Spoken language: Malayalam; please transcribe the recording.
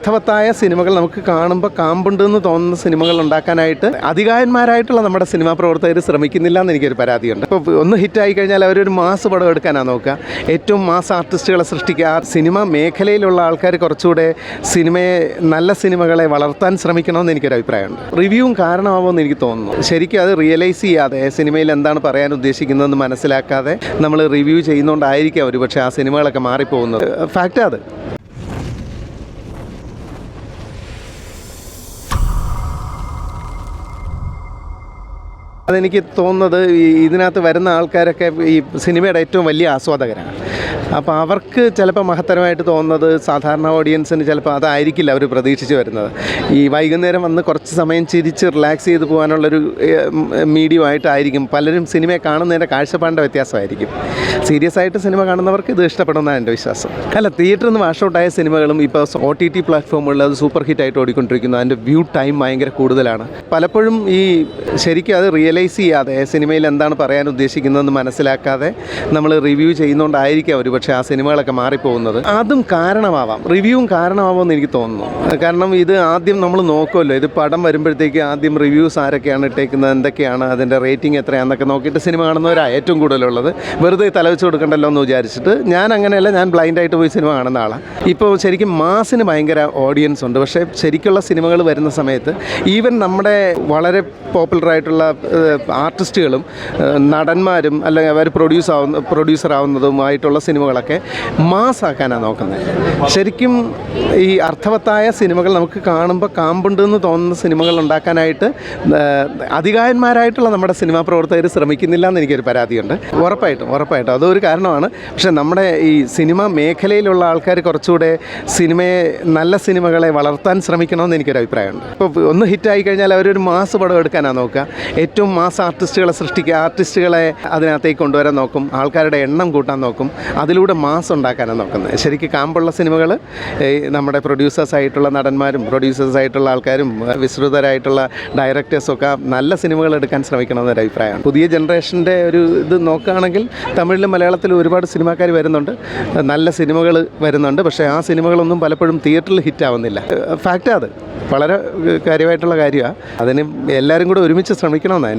അർത്ഥവത്തായ സിനിമകൾ നമുക്ക് കാണുമ്പോൾ കാമ്പുണ്ടെന്ന് തോന്നുന്ന സിനിമകൾ ഉണ്ടാക്കാനായിട്ട് അധികായന്മാരായിട്ടുള്ള നമ്മുടെ സിനിമാ പ്രവർത്തകർ ശ്രമിക്കുന്നില്ല എന്ന് എനിക്കൊരു പരാതിയുണ്ട്. ഇപ്പോൾ ഒന്ന് ഹിറ്റായി കഴിഞ്ഞാൽ അവരൊരു മാസ് പടം എടുക്കാനാണ് നോക്കുക. ഏറ്റവും മാസ് ആർട്ടിസ്റ്റുകളെ സൃഷ്ടിക്കുക. ആ സിനിമ മേഖലയിലുള്ള ആൾക്കാർ കുറച്ചുകൂടെ സിനിമയെ നല്ല സിനിമകളെ വളർത്താൻ ശ്രമിക്കണമെന്ന് എനിക്കൊരു അഭിപ്രായമുണ്ട്. റിവ്യൂവും കാരണമാവുമെന്ന് എനിക്ക് തോന്നുന്നു. ശരിക്കും അത് റിയലൈസ് ചെയ്യാതെ സിനിമയിൽ എന്താണ് പറയാൻ ഉദ്ദേശിക്കുന്നതെന്ന് മനസ്സിലാക്കാതെ നമ്മൾ റിവ്യൂ ചെയ്യുന്നതുകൊണ്ടായിരിക്കാം ഒരു പക്ഷേ ആ സിനിമകളൊക്കെ മാറിപ്പോകുന്നത്. ഫാക്റ്റ് അത്. അതെനിക്ക് തോന്നുന്നത് ഈ ഇതിനകത്ത് വരുന്ന ആൾക്കാരൊക്കെ ഈ സിനിമയുടെ ഏറ്റവും വലിയ ആസ്വാദകരാണ്. അപ്പോൾ അവർക്ക് ചിലപ്പോൾ മഹത്തരമായിട്ട് തോന്നുന്നത് സാധാരണ ഓഡിയൻസിന് ചിലപ്പോൾ അതായിരിക്കില്ല അവർ പ്രതീക്ഷിച്ച് വരുന്നത്. ഈ വൈകുന്നേരം വന്ന് കുറച്ച് സമയം ചിരിച്ച് റിലാക്സ് ചെയ്ത് പോകാനുള്ളൊരു മീഡിയം ആയിട്ടായിരിക്കും. പലരും സിനിമയെ കാണുന്നതിന്റെ കാഴ്ചപ്പാടിന്റെ വ്യത്യാസമായിരിക്കും. സീരിയസ് ആയിട്ട് സിനിമ കാണുന്നവർക്ക് ഇത് ഇഷ്ടപ്പെടുന്നതാണ് എന്റെ വിശ്വാസം. അല്ല തിയേറ്ററിൽ നിന്ന് വാഷ് ഔട്ടായ സിനിമകളും ഇപ്പോൾ ഒ ടി ടി പ്ലാറ്റ്ഫോമുകളിൽ അത് സൂപ്പർ ഹിറ്റ് ആയിട്ട് ഓടിക്കൊണ്ടിരിക്കുന്നു. അതിന്റെ വ്യൂ ടൈം ഭയങ്കര കൂടുതലാണ്. പലപ്പോഴും ഈ ശരിക്കും അത് റിയലൈസ് ചെയ്യാതെ സിനിമയിൽ എന്താണ് പറയാൻ ഉദ്ദേശിക്കുന്നതെന്ന് മനസ്സിലാക്കാതെ നമ്മൾ റിവ്യൂ ചെയ്യുന്നതുകൊണ്ടായിരിക്കാം ഒരു പക്ഷേ ആ സിനിമകളൊക്കെ മാറിപ്പോകുന്നത് അതും കാരണമാവാം. റിവ്യൂവും കാരണമാവുമെന്ന് എനിക്ക് തോന്നുന്നു. കാരണം ഇത് ആദ്യം നമ്മൾ നോക്കുമല്ലോ. ഇത് പടം വരുമ്പോഴത്തേക്ക് ആദ്യം റിവ്യൂസ് ആരൊക്കെയാണ് ഇട്ടേക്കുന്നത് എന്തൊക്കെയാണ് അതിന്റെ റേറ്റിംഗ് എത്രയാണെന്നൊക്കെ നോക്കിയിട്ട് സിനിമ കാണുന്നവരാണ് ഏറ്റവും കൂടുതലുള്ളത്. വെറുതെ തലവെച്ച് കൊടുക്കണ്ടല്ലോ എന്ന് വിചാരിച്ചിട്ട് ഞാൻ അങ്ങനെയല്ല ഞാൻ ബ്ലൈൻഡായിട്ട് പോയി സിനിമ കാണുന്ന ആളാണ് ഇപ്പോൾ ശരിക്കും മാസിന് ഭയങ്കര ഓഡിയൻസ് ഉണ്ട്. പക്ഷേ ശരിക്കുള്ള സിനിമകൾ വരുന്ന സമയത്ത് ഈവൻ നമ്മുടെ വളരെ പോപ്പുലറായിട്ടുള്ള ആർട്ടിസ്റ്റുകളും നടന്മാരും അല്ലെങ്കിൽ അവർ പ്രൊഡ്യൂസ് ആവുന്ന പ്രൊഡ്യൂസർ ആവുന്നതുമായിട്ടുള്ള സിനിമകളൊക്കെ മാസാക്കാനാണ് നോക്കുന്നത്. ശരിക്കും ഈ അർത്ഥവത്തായ സിനിമകൾ നമുക്ക് കാണുമ്പോൾ കാമ്പുണ്ട് എന്ന് തോന്നുന്ന സിനിമകൾ ഉണ്ടാക്കാനായിട്ട് അധികാരന്മാരായിട്ടുള്ള നമ്മുടെ സിനിമാ പ്രവർത്തകർ ശ്രമിക്കുന്നില്ല എന്ന് എനിക്കൊരു പരാതിയുണ്ട്. ഉറപ്പായിട്ടും ഉറപ്പായിട്ടും. അതൊരു കാരണമാണ്. പക്ഷേ നമ്മുടെ ഈ സിനിമ മേഖലയിലുള്ള ആൾക്കാർ കുറച്ചുകൂടെ സിനിമയെ നല്ല സിനിമകളെ വളർത്താൻ ശ്രമിക്കണമെന്ന് എനിക്കൊരു അഭിപ്രായമുണ്ട്. ഇപ്പോൾ ഒന്ന് ഹിറ്റായി കഴിഞ്ഞാൽ അവരൊരു മാസ് പടം എടുക്കാനാണ് നോക്കുക. ഏറ്റവും മാസ് ആർട്ടിസ്റ്റുകളെ സൃഷ്ടിക്കുക. ആർട്ടിസ്റ്റുകളെ അതിനകത്തേക്ക് കൊണ്ടുവരാൻ നോക്കും. ആൾക്കാരുടെ എണ്ണം കൂട്ടാൻ നോക്കും. അതിലൂടെ മാസ് ഉണ്ടാക്കാനാണ് നോക്കുന്നത്. ശരിക്കും കാമ്പുള്ള സിനിമകൾ നമ്മുടെ പ്രൊഡ്യൂസേഴ്സ് ആയിട്ടുള്ള നടന്മാരും പ്രൊഡ്യൂസേഴ്സ് ആയിട്ടുള്ള ആൾക്കാരും വിസ്തൃതരായിട്ടുള്ള ഡയറക്ടേഴ്സും ഒക്കെ നല്ല സിനിമകൾ എടുക്കാൻ ശ്രമിക്കണമെന്നൊരു അഭിപ്രായമാണ്. പുതിയ ജനറേഷന്റെ ഒരു ഇത് നോക്കുകയാണെങ്കിൽ തമിഴിലും മലയാളത്തിലും ഒരുപാട് സിനിമാക്കാർ വരുന്നുണ്ട്. നല്ല സിനിമകൾ വരുന്നുണ്ട്. പക്ഷേ ആ സിനിമകളൊന്നും പലപ്പോഴും തിയേറ്ററിൽ ഹിറ്റ് ആവുന്നില്ല. ഫാക്റ്റ് അത്. വളരെ കാര്യമായിട്ടുള്ള കാര്യമാണ്. അതിന് എല്ലാവരും കൂടെ ഒരുമിച്ച് ശ്രമിക്കണമെന്നാണ്